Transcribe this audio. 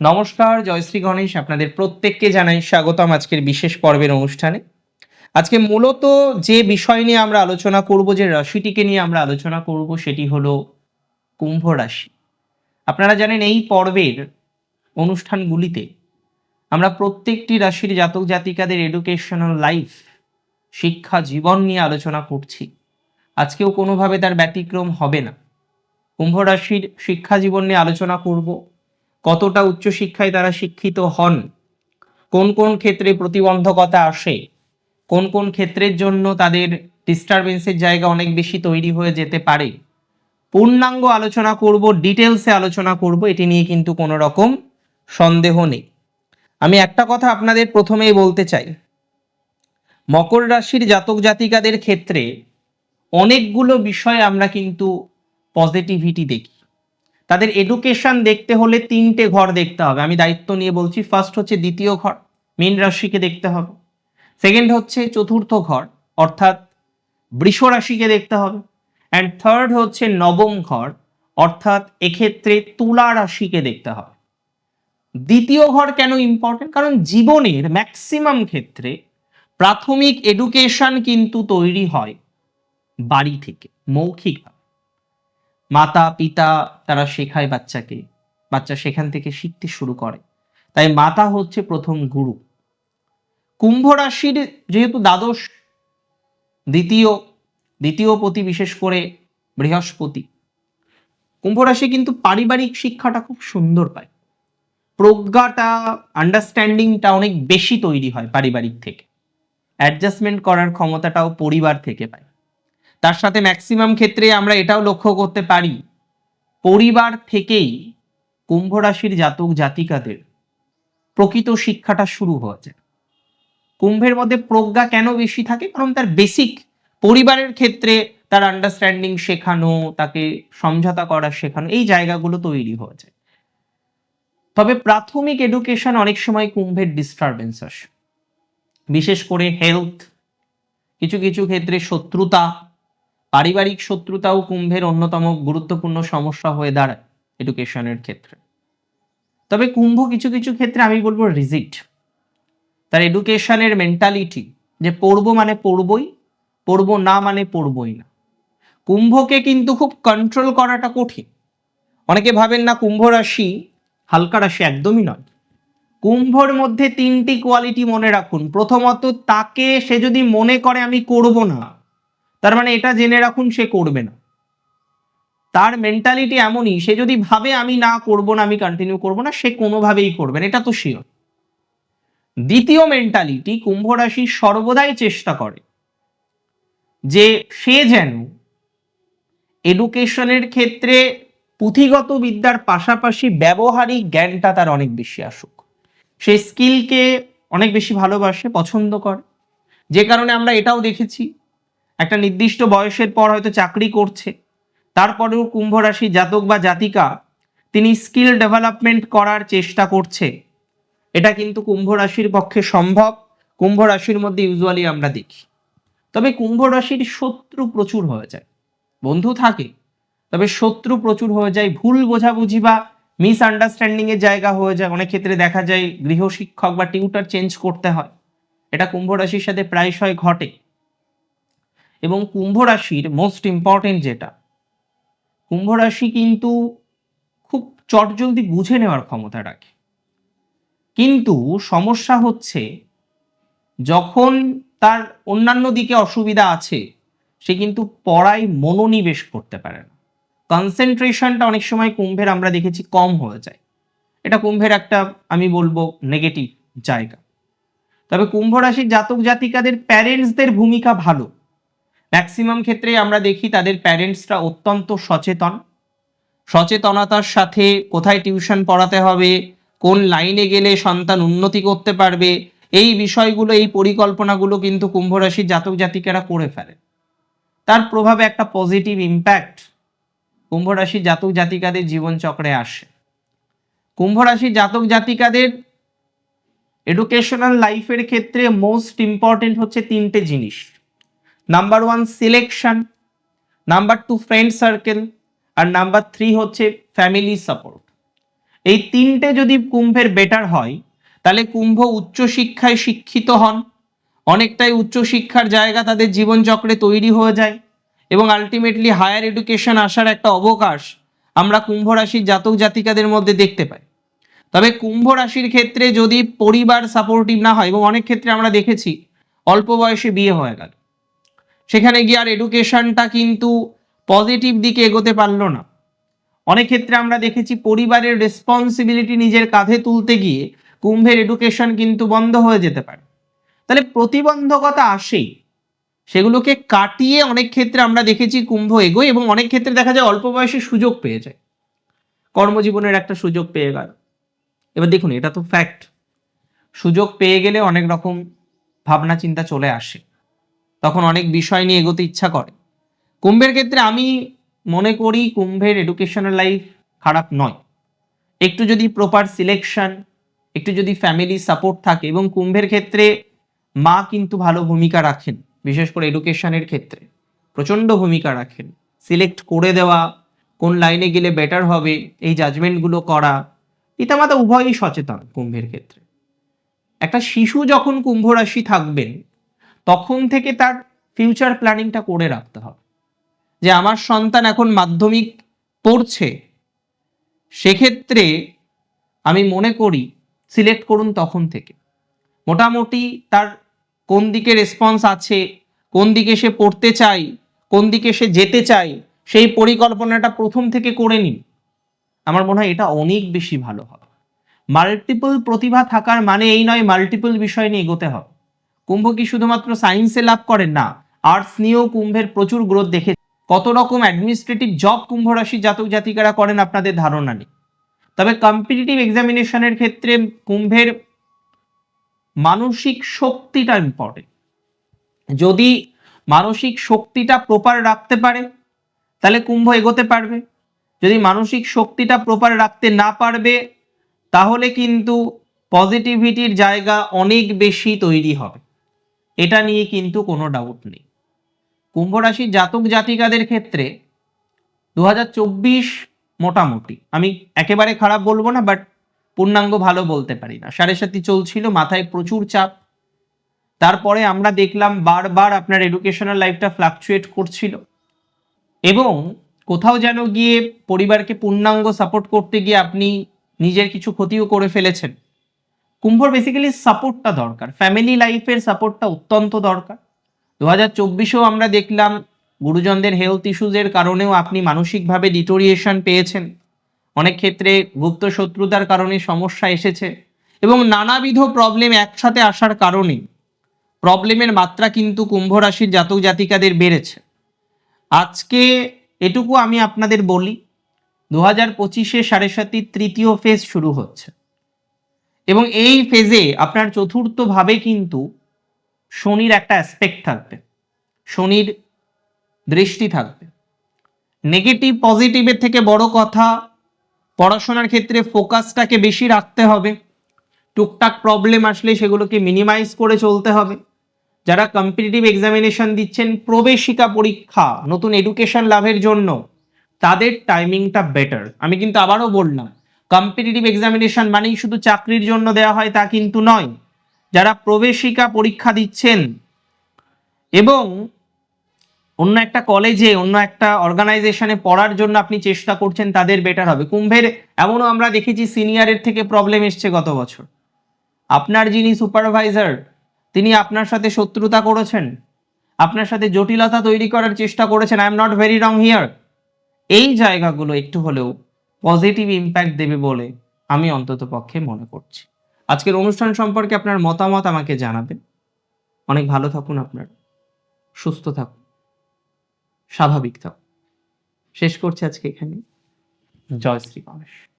নমস্কার জয়শ্রী গণেশ, আপনাদের প্রত্যেককে জানাই স্বাগতম আজকের বিশেষ পর্বের অনুষ্ঠানে। আজকে মূলত যে বিষয় নিয়ে আমরা আলোচনা করব, যে রাশিটিকে নিয়ে আমরা আলোচনা করব, সেটি হলো কুম্ভ রাশি। আপনারা জানেন, এই পর্বের অনুষ্ঠানগুলিতে আমরা প্রত্যেকটি রাশির জাতক জাতিকাদের এডুকেশনাল লাইফ শিক্ষা, জীবন নিয়ে আলোচনা করছি। আজকেও কোনোভাবে তার ব্যতিক্রম হবে না। কুম্ভ রাশির শিক্ষা জীবন নিয়ে আলোচনা করব। কতটা উচ্চশিক্ষায় তারা শিক্ষিত হন? কোন কোন ক্ষেত্রে প্রতিবন্ধকতা আসে? কোন কোন ক্ষেত্রের জন্য তাদের ডিস্টারবেন্সের জায়গা অনেক বেশি তৈরি হয়ে যেতে পারে? পূর্ণাঙ্গ আলোচনা করব ডিটেলসে আলোচনা করব, এটি নিয়ে কিন্তু কোনো রকম সন্দেহ নেই। আমি একটা কথা আপনাদের প্রথমেই বলতে চাই। মকর রাশির জাতক জাতিকাদের ক্ষেত্রে অনেকগুলো বিষয় আমরা কিন্তু পজিটিভিটি দেখি। তাদের এডুকেশন দেখতে হলে তিনটে ঘর দেখতে হবে। আমি দায়িত্ব নিয়ে বলছি ফার্স্ট হচ্ছে দ্বিতীয় ঘর মীন রাশিকে দেখতে হবে। সেকেন্ড হচ্ছে চতুর্থ ঘর, অর্থাৎ বৃষ রাশিকে দেখতে হবে। অ্যান্ড থার্ড হচ্ছে নবম ঘর, অর্থাৎ এক্ষেত্রে তুলা রাশিকে দেখতে হবে। দ্বিতীয় ঘর কেন ইম্পর্টেন্ট কারণ জীবনের ম্যাক্সিমাম ক্ষেত্রে প্রাথমিক এডুকেশন কিন্তু তৈরি হয় বাড়ি থেকে মৌখিকভাবে মাতা, পিতা তারা শেখায় বাচ্চাকে। বাচ্চা সেখান থেকে শিখতে শুরু করে। তাই মাতা হচ্ছে প্রথম গুরু। কুম্ভ রাশির যেহেতু দ্বাদশ, দ্বিতীয় দ্বিতীয় পতি বিশেষ করে বৃহস্পতি, কুম্ভ রাশি কিন্তু পারিবারিক শিক্ষাটা খুব সুন্দর পায়। প্রজ্ঞাটা আন্ডারস্ট্যান্ডিংটা অনেক বেশি তৈরি হয় পারিবারিক থেকে। অ্যাডজাস্টমেন্ট করার ক্ষমতাটাও পরিবার থেকে পায়। তার সাথে ম্যাক্সিমাম ক্ষেত্রে আমরা এটাও লক্ষ্য করতে পারি। পরিবার থেকেই কুম্ভ রাশির জাতক জাতিকাদের প্রকৃত শিক্ষাটা শুরু হয়ে যায়। কুম্ভের মধ্যে প্রজ্ঞা কেন বেশি থাকে? কারণ তার বেসিক পরিবারের ক্ষেত্রে তার আন্ডারস্ট্যান্ডিং শেখানো, তাকে সমঝোতা করা, শেখানো, এই জায়গাগুলো তৈরি হয়ে যায়। তবে প্রাথমিক এডুকেশন অনেক সময় কুম্ভের ডিস্টারবেন্স আসে। বিশেষ করে হেলথ কিছু কিছু ক্ষেত্রে শত্রুতা পারিবারিক শত্রুতাও কুম্ভের অন্যতম গুরুত্বপূর্ণ সমস্যা হয়ে দাঁড়ায় এডুকেশনের ক্ষেত্রে। তবে কুম্ভ কিছু কিছু ক্ষেত্রে আমি বলব রিজিট তার এডুকেশনের মেন্টালিটি যে পড়ব মানে পড়বই, পড়ব না মানে পড়বই না। কুম্ভকে কিন্তু খুব কন্ট্রোল করাটা কঠিন। অনেকে ভাবেন, না, কুম্ভ রাশি হালকা রাশি একদমই নয়। কুম্ভর মধ্যে তিনটি কোয়ালিটি মনে রাখুন। প্রথমত, তাকে সে যদি মনে করে, আমি করব না। তার মানে এটা জেনে রাখুন সে করবে না। তার মেন্টালিটি এমনই, সে যদি ভাবে আমি না করব না, আমি কন্টিনিউ করব না, সে কোনোভাবেই করবে না, এটা তো শিওর দ্বিতীয় মেন্টালিটি কুম্ভ রাশি সর্বদাই চেষ্টা করে যে সে যেন এডুকেশনের ক্ষেত্রে পুঁথিগত বিদ্যার পাশাপাশি ব্যবহারিক জ্ঞানটা তার অনেক বেশি আসুক। সে স্কিলকে অনেক বেশি ভালোবাসে, পছন্দ করে। যে কারণে আমরা এটাও দেখেছি একটা নির্দিষ্ট বয়সের পর হয়তো চাকরি করছে। তারপরেও কুম্ভ রাশি জাতক বা জাতিকা, তিনি স্কিল ডেভেলপমেন্ট করার চেষ্টা করছে। এটা কিন্তু কুম্ভ রাশির পক্ষে সম্ভব, কুম্ভ রাশির মধ্যে ইউজুয়ালি আমরা দেখি। তবে কুম্ভ রাশির শত্রু প্রচুর হয়ে যায়। বন্ধু থাকে, তবে শত্রু প্রচুর হয়ে যায়, ভুল বোঝাবুঝি বা মিস আন্ডারস্ট্যান্ডিং এর জায়গা হয়ে যায়। অনেক ক্ষেত্রে দেখা যায় গৃহশিক্ষক বা টিউটার চেঞ্জ করতে হয়। এটা কুম্ভ রাশির সাথে প্রায়শই ঘটে। এবং কুম্ভ রাশির মোস্ট ইম্পর্টেন্ট যেটা। কুম্ভ রাশি কিন্তু খুব চটজলদি বুঝে নেওয়ার ক্ষমতা রাখে। কিন্তু সমস্যা হচ্ছে, যখন তার অন্যান্য দিকে অসুবিধা আছে, সে কিন্তু পড়ায় মনোনিবেশ করতে পারে না। কনসেন্ট্রেশনটা অনেক সময় কুম্ভের আমরা দেখেছি কম হয়ে যায়। এটা কুম্ভের একটা, আমি বলব নেগেটিভ জায়গা। তবে কুম্ভ রাশির জাতক জাতিকাদের প্যারেন্টসদের ভূমিকা ভালো। ম্যাক্সিমাম ক্ষেত্রে আমরা দেখি তাদের প্যারেন্টসরা অত্যন্ত সচেতন। সচেতনতার সাথে কোথায় টিউশন পড়াতে হবে, কোন লাইনে গেলে সন্তান উন্নতি করতে পারবে, এই বিষয়গুলো, এই পরিকল্পনাগুলো কিন্তু কুম্ভ রাশির জাতক জাতিকারা করে ফেলে। তার প্রভাবে একটা পজিটিভ ইম্প্যাক্ট কুম্ভ রাশির জাতক জাতিকাদের জীবনচক্রে আসে। কুম্ভ রাশির জাতক জাতিকাদের এডুকেশনাল লাইফের ক্ষেত্রে মোস্ট ইম্পর্টেন্ট হচ্ছে তিনটে জিনিস। Number one selection number two friend circle আর নাম্বার থ্রি হচ্ছে ফ্যামিলি সাপোর্ট এই তিনটে যদি কুম্ভের বেটার হয়, তাহলে কুম্ভ উচ্চশিক্ষায় শিক্ষিত হন। অনেকটাই উচ্চশিক্ষার জায়গা তাদের জীবনচক্রে তৈরি হয়ে যায়। এবং আলটিমেটলি হায়ার এডুকেশন আসার একটা অবকাশ আমরা কুম্ভ রাশির জাতক জাতিকাদের মধ্যে দেখতে পাই। তবে কুম্ভ রাশির ক্ষেত্রে যদি পরিবার সাপোর্টিভ না হয়, এবং অনেক ক্ষেত্রে আমরা দেখেছি, অল্প বয়সে বিয়ে হয়ে গেল। সেখানে গিয়ে আর এডুকেশনটা কিন্তু পজিটিভ দিকে এগোতে পারল না। অনেক ক্ষেত্রে আমরা দেখেছি পরিবারের রেসপন্সিবিলিটি নিজের কাঁধে তুলতে গিয়ে কুম্ভের এডুকেশন কিন্তু বন্ধ হয়ে যেতে পারে। তাহলে প্রতিবন্ধকতা আসেই। সেগুলোকে কাটিয়ে অনেক ক্ষেত্রে আমরা দেখেছি কুম্ভ এগোয় এবং অনেক ক্ষেত্রে দেখা যায় অল্প বয়সে সুযোগ পেয়ে যায়। কর্মজীবনের একটা সুযোগ পেয়ে গেল। এবার দেখুন, এটা তো ফ্যাক্ট সুযোগ পেয়ে গেলে অনেক রকম ভাবনা চিন্তা চলে আসে। তখন অনেক বিষয় নিয়ে এগোতে ইচ্ছা করে। কুম্ভের ক্ষেত্রে আমি মনে করি কুম্ভের এডুকেশনাল লাইফ খারাপ নয়। একটু যদি প্রপার সিলেকশন একটু যদি ফ্যামিলি সাপোর্ট থাকে এবং কুম্ভের ক্ষেত্রে মা কিন্তু ভালো ভূমিকা রাখেন, বিশেষ করে এডুকেশনের ক্ষেত্রে। প্রচণ্ড ভূমিকা রাখেন। সিলেক্ট করে দেওয়া, কোন লাইনে গেলে বেটার হবে, এই জাজমেন্টগুলো করা। পিতামাতা উভয়ই সচেতন কুম্ভের ক্ষেত্রে। একটা শিশু যখন কুম্ভ রাশি থাকবেন তখন থেকে তার ফিউচার প্ল্যানিংটা করে রাখতে হবে। যে আমার সন্তান এখন মাধ্যমিক পড়ছে, সেক্ষেত্রে আমি মনে করি সিলেক্ট করুন তখন থেকে। মোটামুটি তার কোন দিকে রেসপন্স আছে, কোন দিকে সে পড়তে চাই কোন দিকে সে যেতে চাই সেই পরিকল্পনাটা প্রথম থেকে করে নিন। আমার মনে হয় এটা অনেক বেশি ভালো হবে। মাল্টিপল প্রতিভা থাকার মানে এই নয় মাল্টিপল বিষয় নিয়ে এগোতে হবে। কুম্ভ কি শুধুমাত্র সায়েন্সে লাভ করেন? না। আর্টস নিয়েও কুম্ভের প্রচুর গ্রোথ দেখে কত রকম অ্যাডমিনিস্ট্রেটিভ জব কুম্ভ রাশির জাতক জাতিকারা করেন আপনাদের ধারণা নেই। তবে কম্পিটিটিভ এক্সামিনেশনের ক্ষেত্রে কুম্ভের মানসিক শক্তিটা ইম্পর্টেন্ট যদি মানসিক শক্তিটা প্রপার রাখতে পারে, তাহলে কুম্ভ এগোতে পারবে। যদি মানসিক শক্তিটা প্রপার রাখতে না পারবে, তাহলে কিন্তু পজিটিভিটির জায়গা অনেক বেশি তৈরি হবে। এটা নিয়ে কিন্তু কোনো ডাউট নেই। কুম্ভ রাশির জাতক জাতিকাদের ক্ষেত্রে দু হাজার চব্বিশ মোটামুটি, আমি একেবারে খারাপ বলব না বাট পূর্ণাঙ্গ ভালো বলতে পারি না। সাড়ে সাথী চলছিল, মাথায় প্রচুর চাপ। তারপরে আমরা দেখলাম বারবার আপনার এডুকেশনাল লাইফটা ফ্লাকচুয়েট করছিল। এবং কোথাও যেন গিয়ে পরিবারকে পূর্ণাঙ্গ সাপোর্ট করতে গিয়ে আপনি নিজের কিছু ক্ষতিও করে ফেলেছেন। কুম্ভর বেসিক্যালি সাপোর্টটা দরকার। ফ্যামিলি লাইফের সাপোর্টটা অত্যন্ত দরকার। দু হাজার চব্বিশেও আমরা দেখলাম গুরুজনদের হেলথ ইস্যুজের কারণেও আপনি মানসিকভাবে ডিটোরিয়েশন পেয়েছেন। অনেক ক্ষেত্রে গুপ্ত শত্রুতার কারণে সমস্যা এসেছে এবং নানাবিধ প্রবলেম একসাথে আসার কারণে প্রবলেমের মাত্রা কিন্তু কুম্ভ রাশির জাতক জাতিকাদের বেড়েছে। আজকে এটুকু আমি আপনাদের বলি দু হাজার পঁচিশে সাড়ে সাতির তৃতীয় ফেজ শুরু হচ্ছে। এবং এই ফেজে আপনার চতুর্থভাবে কিন্তু শনির একটা অ্যাসপেক্ট থাকবে। শনির দৃষ্টি থাকবে। নেগেটিভ পজিটিভের থেকে বড় কথা, পড়াশোনার ক্ষেত্রে ফোকাসটাকে বেশি রাখতে হবে। টুকটাক প্রবলেম আসলে সেগুলোকে মিনিমাইজ করে চলতে হবে। যারা কম্পিটিটিভ এক্সামিনেশন দিচ্ছেন, প্রবেশিকা পরীক্ষা, নতুন এডুকেশন লাভের জন্য, তাদের টাইমিংটা বেটার আমি কিন্তু আবারও বললাম কম্পিটিটিভ এক্সামিনেশন মানেই শুধু চাকরির জন্য দেওয়া হয় তা কিন্তু নয়, যারা প্রবেশিকা পরীক্ষা দিচ্ছেন। এবং অন্য একটা কলেজে অন্য একটা অর্গানাইজেশনে পড়ার জন্য আপনি চেষ্টা করছেন, তাদের বেটার হবে। কুম্ভের এমনও আমরা দেখেছি সিনিয়রের থেকে প্রবলেম এসছে গত বছর। আপনার যিনি সুপারভাইজার তিনি আপনার সাথে শত্রুতা করেছেন। আপনার সাথে জটিলতা তৈরি করার চেষ্টা করেছেন। I am not very wrong here এই জায়গাগুলো একটু হলেও পজিটিভ ইম্প্যাক্ট দেবে বলে আমি অন্তত পক্ষে মনে করছি। আজকের অনুষ্ঠান সম্পর্কে আপনার মতামত আমাকে জানাবেন। অনেক ভালো থাকুন আপনার। সুস্থ থাকুন। স্বাভাবিক থাকুন। শেষ করছি আজকে এখানে জয় শ্রী গণেশ।